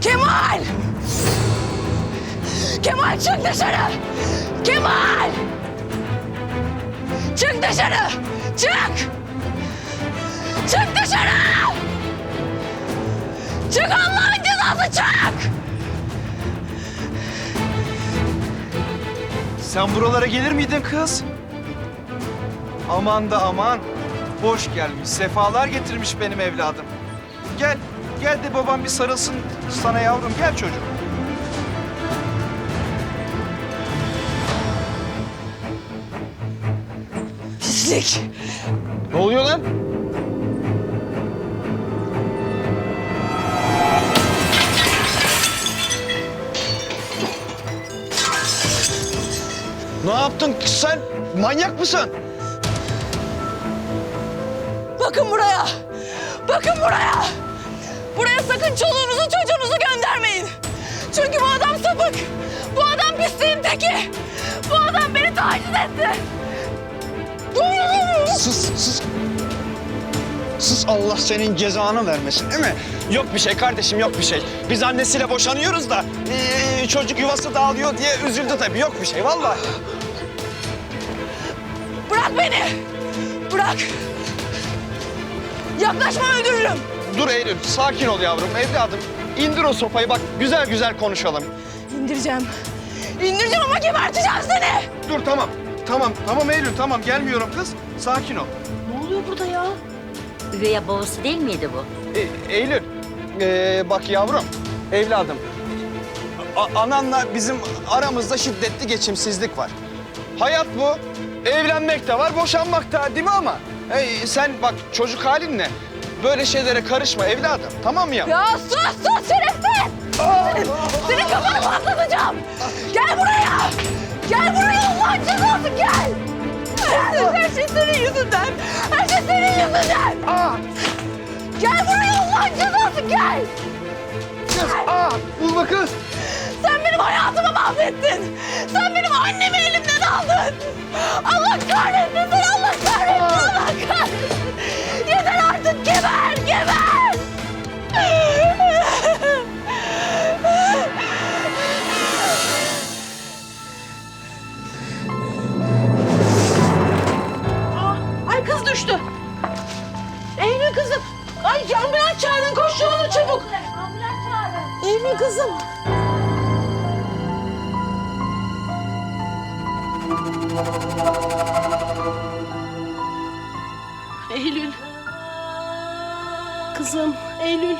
Kemal! Kemal çık dışarı! Kemal! Çık dışarı! Çık! Çık dışarı! Çık Allah'ın cezası çık! Sen buralara gelir miydin kız? Aman da aman. Hoş gelmiş, sefalar getirmiş benim evladım. Gel, gel de babam bir sarılsın sana yavrum. Gel çocuğum. Pislik! Ne oluyor lan? Ne yaptın sen? Manyak mısın? Bakın buraya! Bakın buraya! Buraya sakın çoluğunuzu çocuğunuzu göndermeyin. Çünkü bu adam sapık. Bu adam pisliğin teki. Bu adam beni taciz etti. Sus, sus. Sus Allah senin cezanı vermesin değil mi? Yok bir şey kardeşim yok bir şey. Biz annesiyle boşanıyoruz da ee, çocuk yuvası dağılıyor diye üzüldü tabii. Yok bir şey vallahi. Bırak beni! Bırak! Yaklaşma öldürürüm. Dur Eylül sakin ol yavrum evladım. İndir o sopayı bak güzel güzel konuşalım. İndireceğim. İndireceğim ama geberteceğim seni. Dur tamam. Tamam, tamam Eylül tamam gelmiyorum kız. Sakin ol. Üvey babası değil miydi bu? E, Eylül ee, bak yavrum evladım. A- ananla bizim aramızda şiddetli geçimsizlik var. Hayat bu. Evlenmek de var, boşanmak da değil mi ama? Hey, sen bak çocuk halinle böyle şeylere karışma evladım. Tamam mı ya? Ya sus sus şerefsiz! Senin, senin kafanı patlatacağım. Gel buraya. Gel buraya Allah'ın cezası gel. Her şey senin yüzünden. Her şey senin yüzünden. Gel buraya Allah'ın cezası gel. Aa, bulma kız. Sen benim hayatımı mahvettin. Sen benim annemi elimden aldın. Düştü. Eylül kızım. Ay ambulans çağırın koş onu çabuk. Ambulans çağırın. Eylül kızım. Eylül. Kızım Eylül.